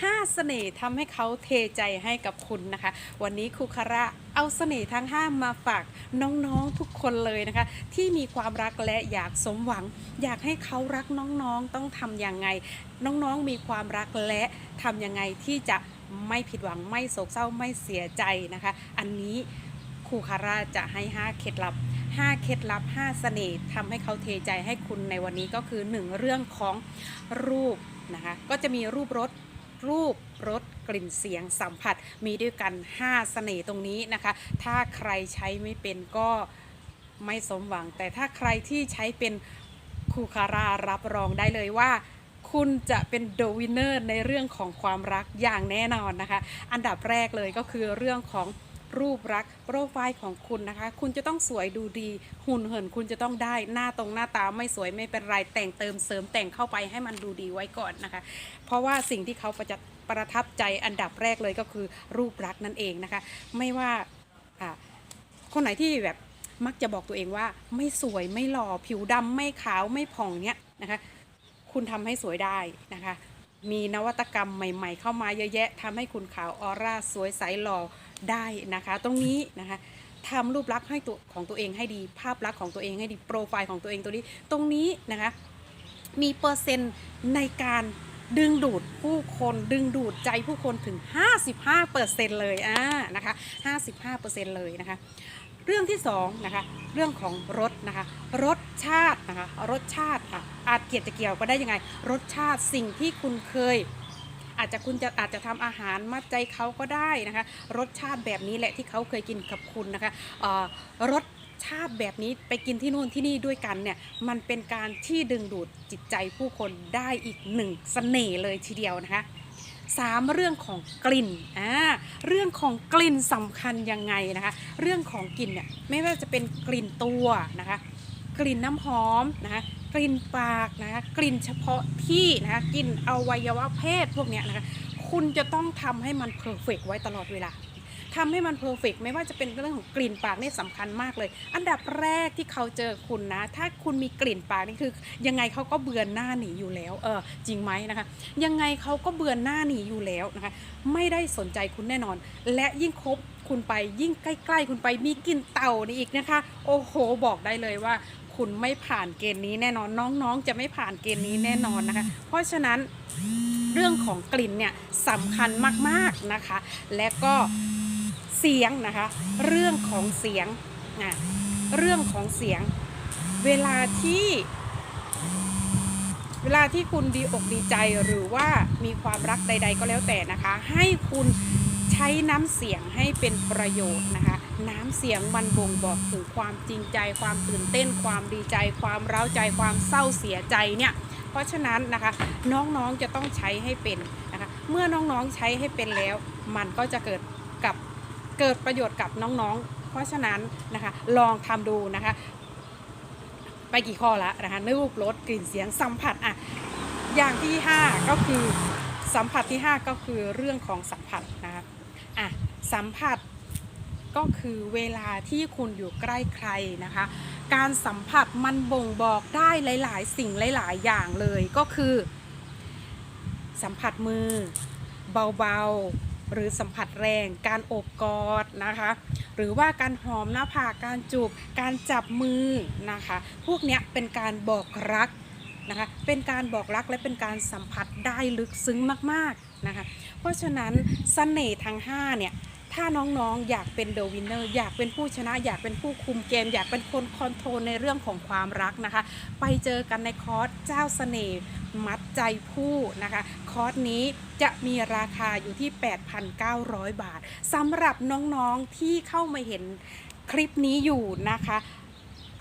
5 เสน่ห์ทำให้เขาเทใจให้กับคุณนะคะ วันนี้ครูคาระเอาเสน่ห์ทั้ง 5 มาฝากน้องๆทุกคนเลยนะคะ ที่มีความรักและอยากสมหวัง อยากให้เขารักน้องๆต้องทำอย่างไง น้องๆมีความรักและทำยังไงที่จะไม่ผิดหวังไม่โศกเศร้าไม่เสียใจนะคะ อันนี้ครูคาราจะให้ 5 เคล็ดลับ 5 เคล็ดลับ 5 เสน่ห์ทำให้เขาเทใจให้คุณในวันนี้ก็คือ 1 เรื่องของรูปนะคะ ก็จะมีรูปรส รูปรสกลิ่นเสียงสัมผัสมีด้วยกัน 5 เสน่ห์ตรงนี้นะคะ ถ้าใครใช้ไม่เป็นก็ไม่สมหวัง แต่ถ้าใครที่ใช้เป็นคูคารารับรองได้เลยว่าคุณจะเป็นโดวินเนอร์ในเรื่องของความรักอย่างแน่นอนนะคะ อันดับแรกเลยก็คือเรื่องของ รูปรักษ์โปรไฟล์ของคุณนะคะ คุณจะต้องสวยดูดี หุ่นเหินคุณจะต้องได้หน้าตรงหน้าตาไม่สวยไม่เป็นไรแต่งเติมเสริมแต่งเข้าไปให้มันดูดีไว้ก่อนนะคะ เพราะว่าสิ่งที่เขาประจะประทับใจอันดับแรกเลยก็คือรูปลักษ์นั่นเองนะคะ ไม่ว่าอ่าคนไหนที่แบบมักจะบอกตัวเองว่าไม่สวยไม่หล่อผิวดำไม่ขาวไม่ผ่องเนี้ยนะคะ คุณทำให้สวยได้นะคะ มีนวัตกรรมใหม่ ๆ เข้ามาเยอะแยะทำให้คุณขาวออร่าสวยใสหล่อ ได้นะคะ ตรงนี้นะคะทำรูปลักษณ์ให้ตัวของตัวเองให้ดี ภาพลักษณ์ของตัวเองให้ดีโปรไฟล์ของตัวเองตัวนี้ ตรงนี้นะคะมีเปอร์เซ็นต์ในการดึงดูดผู้คนดึงดูดใจผู้คนถึง 55%เลยอ่านะคะ55%เลยนะคะ เรื่องที่2นะคะเรื่องของรสนะคะ รสชาตินะคะรสชาติค่ะอาจเกี่ยวจะเกี่ยวก็ได้ยังไง รสชาติสิ่งที่คุณเคย อาจจะคุณจะอาจจะทำอาหารมัดใจเขาก็ได้นะคะ รสชาติแบบนี้แหละที่เขาเคยกินกับคุณนะคะรสชาติแบบนี้ไปกินที่นู่นที่นี่ด้วยกันเนี่ยมันเป็นการที่ดึงดูดจิตใจผู้คนได้อีกหนึ่งเสน่ห์เลยทีเดียวนะคะสามเรื่องของกลิ่นอ่าเรื่องของกลิ่นสำคัญยังไงนะคะ เรื่องของกลิ่นเนี่ยไม่ว่าจะเป็นกลิ่นตัวนะคะ กลิ่นน้ำหอมนะคะ กลิ่นปากนะคะกลิ่นเฉพาะที่นะคะกลิ่นอวัยวะเพศพวกเนี้ยนะคะคุณจะต้องทำให้มันเพอร์เฟกไว้ตลอดเวลาทำให้มันเพอร์เฟกไม่ว่าจะเป็นเรื่องของกลิ่นปากนี่สำคัญมากเลย อันดับแรกที่เขาเจอคุณนะ ถ้าคุณมีกลิ่นปากนี่คือ ยังไงเขาก็เบือนหน้าหนีอยู่แล้ว เออจริงไหมนะคะ ยังไงเขาก็เบือนหน้าหนีอยู่แล้วนะคะ ไม่ได้สนใจคุณแน่นอน และยิ่งคบคุณไปยิ่งใกล้ ๆ คุณไปมีกลิ่นเต่านี่อีกนะคะ โอ้โห บอกได้เลยว่า คุณไม่ผ่านเกณฑ์นี้แน่นอนน้องๆ จะไม่ผ่านเกณฑ์นี้แน่นอนนะคะ เพราะฉะนั้นเรื่องของกลิ่นเนี่ยสำคัญมากๆนะคะ และก็เสียงนะคะ เรื่องของเสียงอะเรื่องของเสียง เวลาที่ เวลาที่คุณดีอกดีใจหรือว่ามีความรักใด ๆ ก็แล้วแต่นะคะ ให้คุณใช้น้ำเสียงให้เป็นประโยชน์นะคะ น้ำเสียงมันบ่งบอกถึงความจริงใจ ความตื่นเต้น ความดีใจ ความเร้าใจ ความเศร้าเสียใจเนี่ยเพราะฉะนั้นนะคะน้องๆจะต้องใช้ให้เป็นนะคะเมื่อน้องๆใช้ให้เป็นแล้ว มันก็จะเกิดกับเกิดประโยชน์กับน้องๆ เพราะฉะนั้นนะคะลองทำดูนะคะ ไปกี่ข้อแล้วนะคะรูปรสกลิ่นเสียงสัมผัสอะอย่างที่ 5 ก็คือสัมผัสที่ 5 ก็คือเรื่องของสัมผัสนะคะ อะสัมผัสก็คือเวลาที่คุณอยู่ใกล้ใครนะคะ การสัมผัสมันบ่งบอกได้หลาย ๆ สิ่งหลาย ๆ อย่างเลยก็คือ สัมผัสมือเบา ๆ หรือสัมผัสแรงการโอบกอดนะคะ หรือว่าการหอมหน้าผากการจูบการจับมือนะคะ พวกเนี้ยเป็นการบอกรักนะคะเป็นการบอกรักและเป็นการสัมผัสได้ลึกซึ้งมาก ๆ นะคะ เพราะฉะนั้นเสน่ห์ทั้ง5เนี่ยถ้าน้องๆอยากเป็นเดอะวินเนอร์อยากเป็นผู้ชนะอยากเป็นผู้คุมเกม อยากเป็นคนคอนโทรลในเรื่องของความรักนะคะ ไปเจอกันในคอร์สเจ้าเสน่ห์มัดใจผู้นะคะ คอร์สนี้จะมีราคาอยู่ที่ 8,900 บาทสำหรับน้องๆที่เข้ามาเห็นคลิปนี้อยู่นะคะ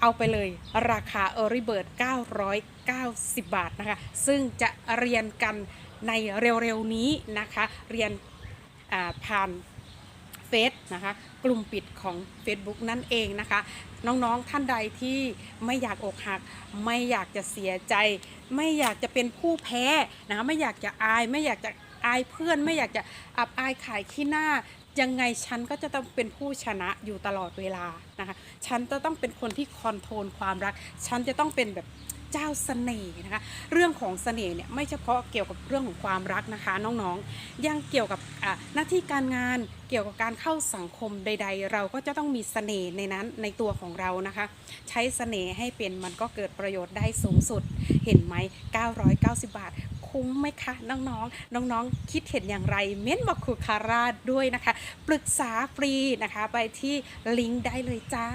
เอาไปเลยราคา Early Bird 990 บาทนะคะ ซึ่งจะเรียนกัน ในเร็วๆนี้นะคะเรียนผ่านเฟซนะคะกลุ่มปิดของ Facebook นั่นเองนะคะ น้องๆท่านใดที่ไม่อยากอกหัก ไม่อยากจะเสียใจ ไม่อยากจะเป็นผู้แพ้นะคะไม่อยากจะอาย ไม่อยากจะอายเพื่อน ไม่อยากจะอับอายขายขี้หน้า ยังไงฉันก็จะต้องเป็นผู้ชนะอยู่ตลอดเวลานะคะ ฉันจะต้องเป็นคนที่คอนโทรลความรัก ฉันจะต้องเป็นแบบ เจ้าเสน่ห์นะคะ เรื่องของเสน่ห์เนี่ยไม่เฉพาะเกี่ยวกับเรื่องของความรักนะคะน้องๆ ยังเกี่ยวกับหน้าที่การงานเกี่ยวกับการเข้าสังคมใด ๆ เราก็จะต้องมีเสน่ห์ในนั้นในตัวของเรานะคะ ใช้เสน่ห์ให้เป็นมันก็เกิดประโยชน์ได้สูงสุด เห็นไหม 990 บาท คุ้มไหมคะน้องๆ น้องๆ คิดเห็นอย่างไร เม้นบอกครูคาราด้วยนะคะ ปรึกษาฟรีนะคะไปที่ลิงก์ได้เลยจ้า